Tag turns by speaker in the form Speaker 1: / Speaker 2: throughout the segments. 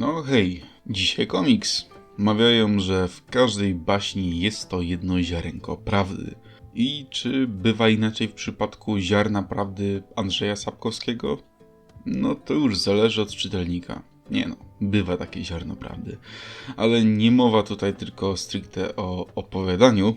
Speaker 1: No hej, dzisiaj komiks. Mawiają, że w każdej baśni jest to jedno ziarenko prawdy. I czy bywa inaczej w przypadku ziarna prawdy Andrzeja Sapkowskiego? No to już zależy od czytelnika. Nie no, bywa takie ziarno prawdy. Ale nie mowa tutaj tylko stricte o opowiadaniu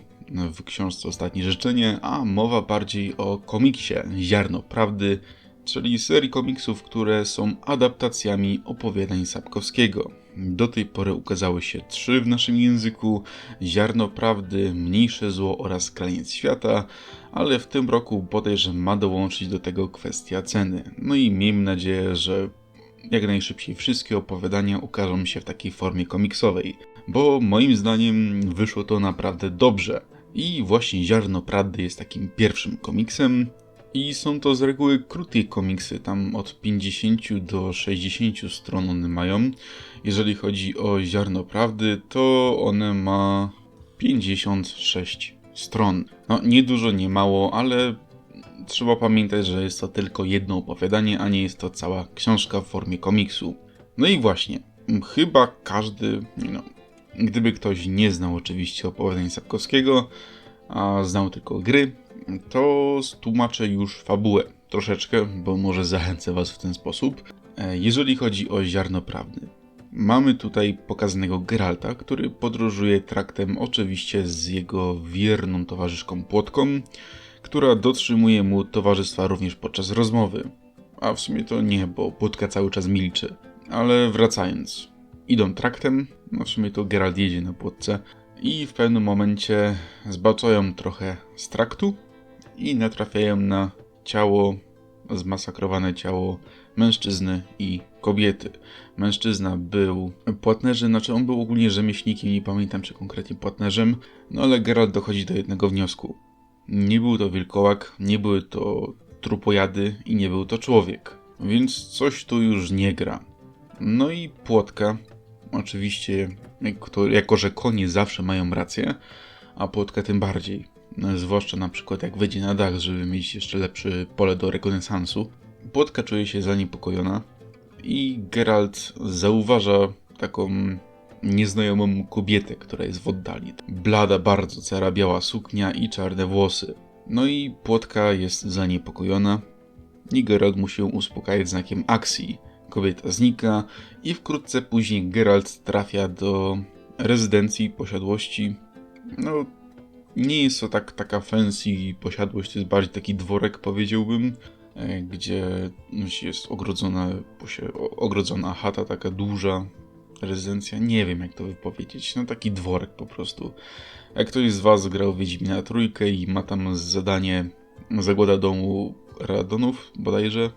Speaker 1: w książce Ostatnie Życzenie, a mowa bardziej o komiksie Ziarno Prawdy, czyli serii komiksów, które są adaptacjami opowiadań Sapkowskiego. Do tej pory ukazały się trzy w naszym języku: Ziarno Prawdy, Mniejsze Zło oraz Kraniec Świata, ale w tym roku bodajże ma dołączyć do tego kwestia ceny. No i miejmy nadzieję, że jak najszybciej wszystkie opowiadania ukażą się w takiej formie komiksowej, bo moim zdaniem wyszło to naprawdę dobrze. I właśnie Ziarno Prawdy jest takim pierwszym komiksem, i są to z reguły krótkie komiksy, tam od 50 do 60 stron one mają. Jeżeli chodzi o Ziarno Prawdy, to one ma 56 stron. No, nie dużo, nie mało, ale trzeba pamiętać, że jest to tylko jedno opowiadanie, a nie jest to cała książka w formie komiksu. No i właśnie, chyba każdy, no, gdyby ktoś nie znał oczywiście opowiadań Sapkowskiego, a znał tylko gry, to stłumaczę już fabułę troszeczkę, bo może zachęcę Was w ten sposób. E, jeżeli chodzi o ziarno prawdy, mamy tutaj pokazanego Geralta, który podróżuje traktem oczywiście z jego wierną towarzyszką Płotką, która dotrzymuje mu towarzystwa również podczas rozmowy. A w sumie to nie, bo Płotka cały czas milczy. Ale wracając, idą traktem, no w sumie to Geralt jedzie na Płotce i w pewnym momencie zbaczają trochę z traktu i natrafiają na ciało, zmasakrowane ciało mężczyzny i kobiety. Mężczyzna był płatnerzem, znaczy on był ogólnie rzemieślnikiem, nie pamiętam czy konkretnie płatnerzem, no ale Geralt dochodzi do jednego wniosku. Nie był to wilkołak, nie były to trupojady i nie był to człowiek. Więc coś tu już nie gra. No i płotka, oczywiście, jako, że konie zawsze mają rację, a płotka tym bardziej. Zwłaszcza na przykład jak wejdzie na dach, żeby mieć jeszcze lepsze pole do rekonesansu. Płotka czuje się zaniepokojona i Geralt zauważa taką nieznajomą kobietę, która jest w oddali. Blada bardzo, cara biała suknia i czarne włosy. No i Płotka jest zaniepokojona i Geralt musi ją uspokajać znakiem akcji. Kobieta znika i wkrótce później Geralt trafia do rezydencji posiadłości no, nie jest to tak, taka fancy posiadłość, to jest bardziej taki dworek, powiedziałbym, e, gdzie jest ogrodzona, ogrodzona chata, taka duża rezydencja. Nie wiem, jak to wypowiedzieć. No taki dworek po prostu. Jak ktoś z Was grał Wiedźmina trójkę i ma tam zadanie zagłada domu Radonów bodajże,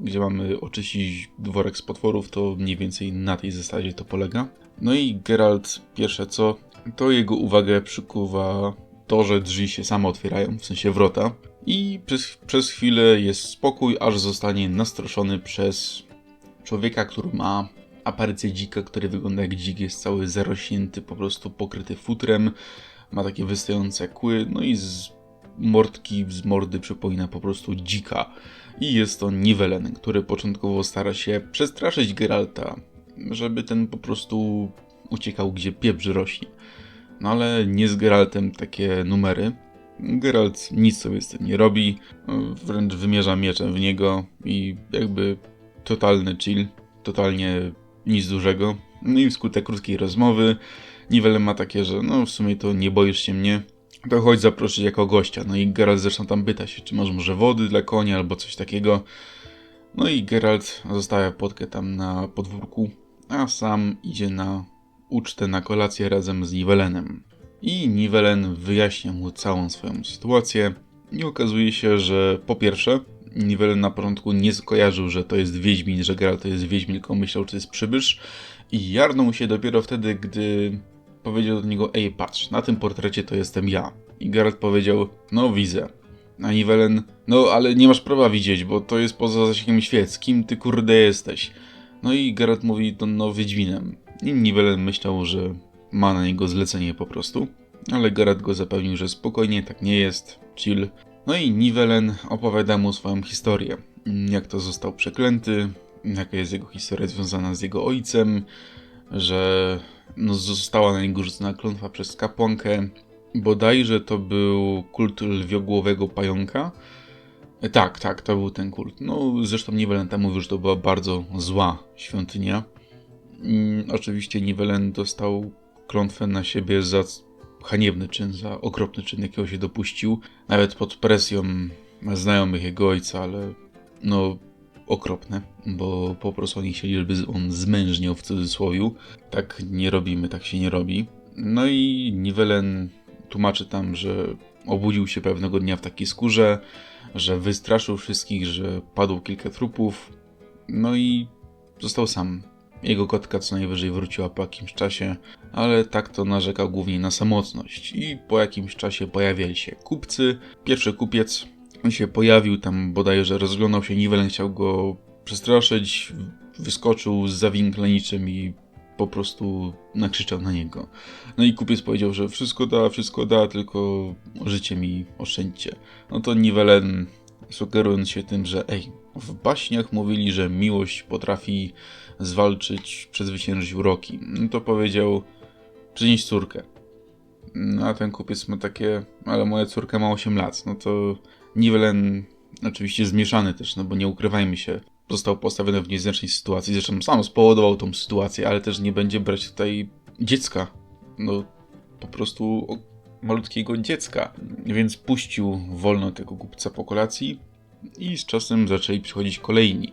Speaker 1: gdzie mamy oczyścić dworek z potworów, to mniej więcej na tej zasadzie to polega. No i Geralt pierwsze co, to jego uwagę przykuwa to, że drzwi się same otwierają, w sensie wrota. I przez, przez chwilę jest spokój, aż zostanie nastroszony przez człowieka, który ma aparycję dzika, który wygląda jak dzik, jest cały zarośnięty, po prostu pokryty futrem, ma takie wystające kły, no i z mordki, z mordy przypomina po prostu dzika. I jest to Nivelen, który początkowo stara się przestraszyć Geralta, żeby ten po prostu uciekał gdzie pieprz rośnie. No ale nie z Geraltem takie numery. Geralt nic sobie z tym nie robi, wręcz wymierza mieczem w niego i jakby totalny chill, totalnie nic dużego. No i wskutek krótkiej rozmowy Niwele ma takie, że no w sumie to nie boisz się mnie, to chodź zaprosić jako gościa. No i Geralt zresztą tam pyta się, czy masz może wody dla konia albo coś takiego. No i Geralt zostawia potkę tam na podwórku, a sam idzie na ucztę na kolację razem z Nivelenem. I Nivelen wyjaśnia mu całą swoją sytuację i okazuje się, że po pierwsze, Nivelen na początku nie skojarzył, że to jest Wiedźmin, że Geralt to jest Wiedźmin, tylko myślał, że to jest przybysz i jarnął się dopiero wtedy, gdy powiedział do niego, ej patrz, na tym portrecie to jestem ja. I Geralt powiedział, no widzę. A Nivelen, no ale nie masz prawa widzieć, bo to jest poza zasięgiem świec, kim ty kurde jesteś? No i Geralt mówi, to no Wiedźminem. I Nivelen myślał, że ma na niego zlecenie po prostu, ale Geralt go zapewnił, że spokojnie, tak nie jest, chill. No i Nivelen opowiada mu swoją historię, jak to został przeklęty, jaka jest jego historia związana z jego ojcem, że no, została na niego rzucona klątwa przez kapłankę. Bodajże to był kult lwiogłowego pająka. Tak, tak, to był ten kult. No, zresztą Nivelenta mówił, że to była bardzo zła świątynia. Mm, oczywiście Nivelen dostał klątwę na siebie za haniebny czyn, za okropny czyn, jakiego się dopuścił. Nawet pod presją znajomych jego ojca, ale no okropne, bo po prostu oni chcieli, żeby on zmężniał w cudzysłowie. Tak nie robimy, tak się nie robi. No i Nivelen tłumaczy tam, że obudził się pewnego dnia w takiej skórze, że wystraszył wszystkich, że padło kilka trupów, no i został sam. Jego kotka co najwyżej wróciła po jakimś czasie, ale tak to narzekał głównie na samotność. I po jakimś czasie pojawiali się kupcy. Pierwszy kupiec się pojawił, tam bodajże rozglądał się, Nivelen chciał go przestraszyć, wyskoczył z zawinkleniczym i po prostu nakrzyczał na niego. No i kupiec powiedział, że wszystko da, wszystko da, tylko życie mi oszczędźcie. No to Nivelen, sugerując się tym, że ej, w baśniach mówili, że miłość potrafi zwalczyć, przezwyciężyć uroki. No to powiedział, przynieś córkę. No a ten kupiec ma takie, ale moja córka ma 8 lat. No to Nivelen oczywiście zmieszany też, no bo nie ukrywajmy się, został postawiony w niezręcznej sytuacji. Zresztą sam spowodował tą sytuację, ale też nie będzie brać tutaj dziecka. No po prostu malutkiego dziecka. Więc puścił wolno tego kupca po kolacji i z czasem zaczęli przychodzić kolejni.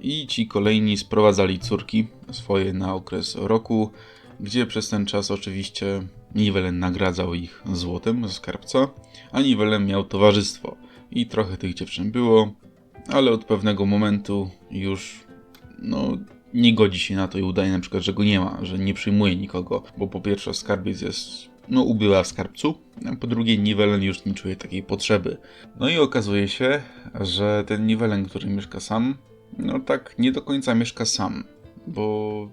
Speaker 1: I ci kolejni sprowadzali córki swoje na okres roku, gdzie przez ten czas oczywiście Nivelen nagradzał ich złotem ze skarbca, a Nivelen miał towarzystwo. I trochę tych dziewczyn było, ale od pewnego momentu już no, nie godzi się na to i udaje na przykład, że go nie ma, że nie przyjmuje nikogo, bo po pierwsze skarbiec jest no, ubyła w skarbcu, po drugie Nivelen już nie czuje takiej potrzeby. No i okazuje się, że ten Nivelen, który mieszka sam, no tak nie do końca mieszka sam, bo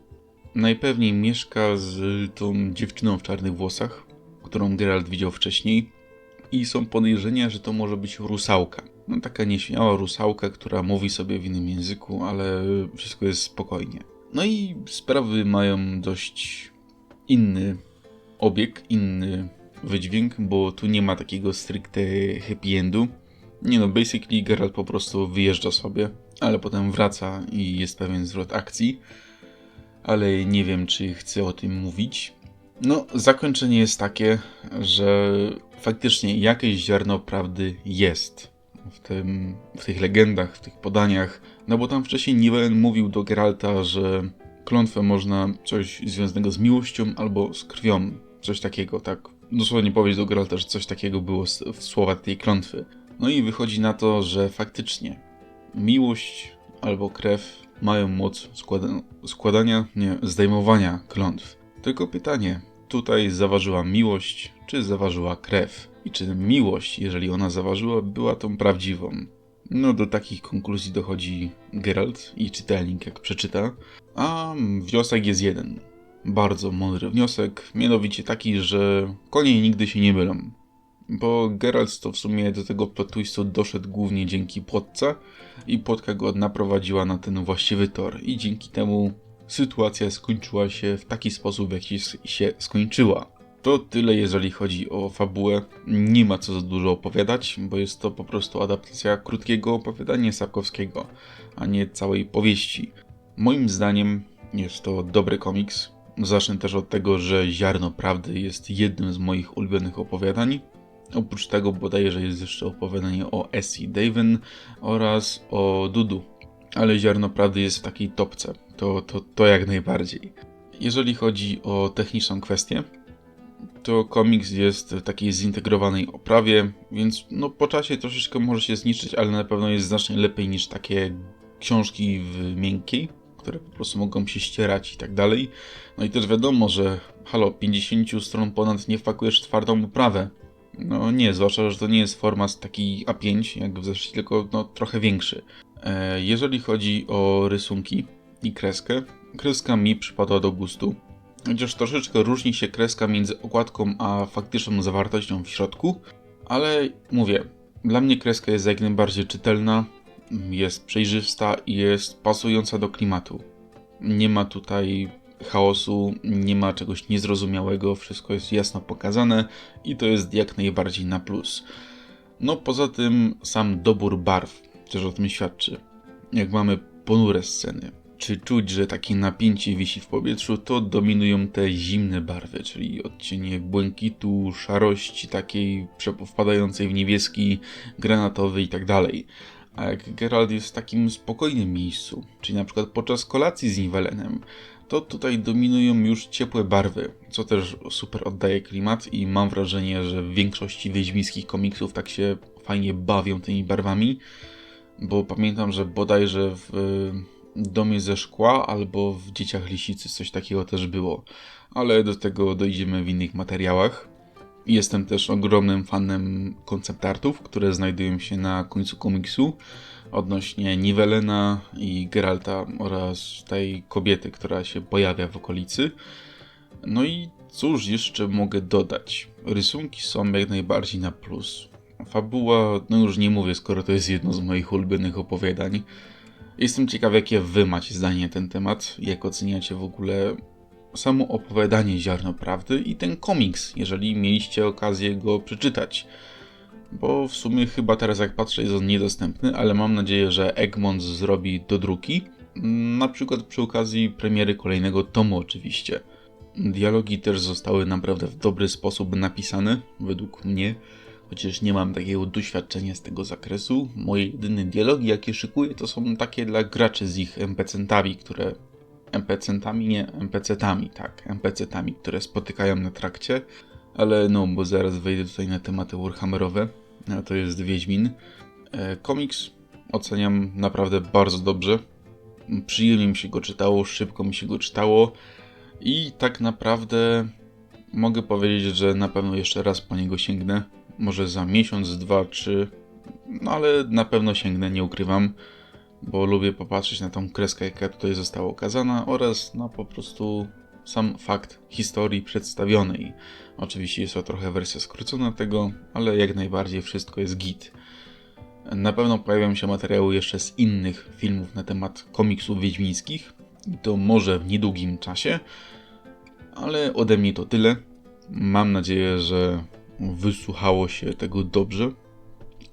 Speaker 1: najpewniej mieszka z tą dziewczyną w czarnych włosach, którą Geralt widział wcześniej i są podejrzenia, że to może być rusałka. No taka nieśmiała rusałka, która mówi sobie w innym języku, ale wszystko jest spokojnie. No i sprawy mają dość inny obieg, inny wydźwięk, bo tu nie ma takiego stricte happy endu. Nie no, basically Geralt po prostu wyjeżdża sobie, ale potem wraca i jest pewien zwrot akcji. Ale nie wiem, czy chcę o tym mówić. No, zakończenie jest takie, że faktycznie jakieś ziarno prawdy jest w, tym, w tych legendach, w tych podaniach. No bo tam wcześniej Nivellen mówił do Geralta, że klątwę można coś związanego z miłością albo z krwią. Coś takiego, tak. Dosłownie powiedzieć do Geralta, że coś takiego było w słowach tej klątwy. No i wychodzi na to, że faktycznie miłość albo krew mają moc składa składania, nie, zdejmowania klątw. Tylko pytanie, tutaj zaważyła miłość, czy zaważyła krew? I czy miłość, jeżeli ona zaważyła, była tą prawdziwą? No do takich konkluzji dochodzi Geralt i czytelnik jak przeczyta, a wniosek jest jeden. Bardzo mądry wniosek, mianowicie taki, że konie nigdy się nie mylą. Bo Geralt to w sumie do tego plot doszedł głównie dzięki płotce i płotka go naprowadziła na ten właściwy tor i dzięki temu sytuacja skończyła się w taki sposób, w jaki się skończyła. To tyle, jeżeli chodzi o fabułę. Nie ma co za dużo opowiadać, bo jest to po prostu adaptacja krótkiego opowiadania Sapkowskiego, a nie całej powieści. Moim zdaniem jest to dobry komiks. Zacznę też od tego, że Ziarno Prawdy jest jednym z moich ulubionych opowiadań. Oprócz tego bodajże jest jeszcze opowiadanie o Essie Daven oraz o Dudu. Ale Ziarno Prawdy jest w takiej topce. To, to, to jak najbardziej. Jeżeli chodzi o techniczną kwestię, to komiks jest w takiej zintegrowanej oprawie, więc no po czasie troszeczkę może się zniszczyć, ale na pewno jest znacznie lepiej niż takie książki w miękkiej, które po prostu mogą się ścierać i tak dalej. No i też wiadomo, że halo, 50 stron ponad nie wpakujesz twardą oprawę. No nie, zwłaszcza, że to nie jest format taki A5, jak w zeszłości, tylko no, trochę większy. E, jeżeli chodzi o rysunki i kreskę, kreska mi przypadła do gustu. Chociaż troszeczkę różni się kreska między okładką a faktyczną zawartością w środku, ale mówię, dla mnie kreska jest jak najbardziej czytelna. Jest przejrzysta i jest pasująca do klimatu. Nie ma tutaj chaosu, nie ma czegoś niezrozumiałego, wszystko jest jasno pokazane i to jest jak najbardziej na plus. No poza tym sam dobór barw też o tym świadczy. Jak mamy ponure sceny, czy czuć, że takie napięcie wisi w powietrzu, to dominują te zimne barwy, czyli odcienie błękitu, szarości takiej wpadającej w niebieski, granatowy i A jak Geralt jest w takim spokojnym miejscu, czyli na przykład podczas kolacji z Nivelenem, to tutaj dominują już ciepłe barwy, co też super oddaje klimat i mam wrażenie, że w większości wiedźmińskich komiksów tak się fajnie bawią tymi barwami, bo pamiętam, że bodajże w Domie ze Szkła albo w Dzieciach Lisicy coś takiego też było, ale do tego dojdziemy w innych materiałach. Jestem też ogromnym fanem konceptartów, które znajdują się na końcu komiksu odnośnie Nivelena i Geralta oraz tej kobiety, która się pojawia w okolicy. No i cóż jeszcze mogę dodać? Rysunki są jak najbardziej na plus. Fabuła, no już nie mówię, skoro to jest jedno z moich ulubionych opowiadań. Jestem ciekaw, jakie wy macie zdanie na ten temat, jak oceniacie w ogóle samo opowiadanie Ziarno Prawdy i ten komiks, jeżeli mieliście okazję go przeczytać. Bo w sumie chyba teraz jak patrzę jest on niedostępny, ale mam nadzieję, że Egmont zrobi do druki. Na przykład przy okazji premiery kolejnego tomu oczywiście. Dialogi też zostały naprawdę w dobry sposób napisane, według mnie chociaż nie mam takiego doświadczenia z tego zakresu. Moje jedyne dialogi, jakie szykuję, to są takie dla graczy z ich NPC-tami, które... NPC-tami? Nie, NPC-tami, tak, NPC-tami, które spotykają na trakcie. Ale no, bo zaraz wejdę tutaj na tematy Warhammerowe, a to jest Wiedźmin. E, komiks oceniam naprawdę bardzo dobrze. Przyjemnie mi się go czytało, szybko mi się go czytało i tak naprawdę mogę powiedzieć, że na pewno jeszcze raz po niego sięgnę może za miesiąc, dwa, trzy, no ale na pewno sięgnę, nie ukrywam, bo lubię popatrzeć na tą kreskę, jaka tutaj została okazana oraz na po prostu sam fakt historii przedstawionej. Oczywiście jest to trochę wersja skrócona tego, ale jak najbardziej wszystko jest git. Na pewno pojawią się materiały jeszcze z innych filmów na temat komiksów wiedźmińskich, i to może w niedługim czasie, ale ode mnie to tyle. Mam nadzieję, że wysłuchało się tego dobrze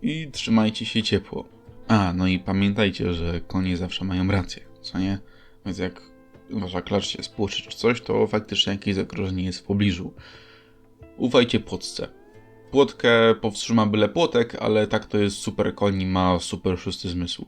Speaker 1: i trzymajcie się ciepło. A, no i pamiętajcie, że konie zawsze mają rację, co nie? Więc jak wasza klacz się spłoczy czy coś, to faktycznie jakieś zagrożenie jest w pobliżu. Ufajcie płotce. Płotkę powstrzyma byle płotek, ale tak to jest super koń ma super szósty zmysł.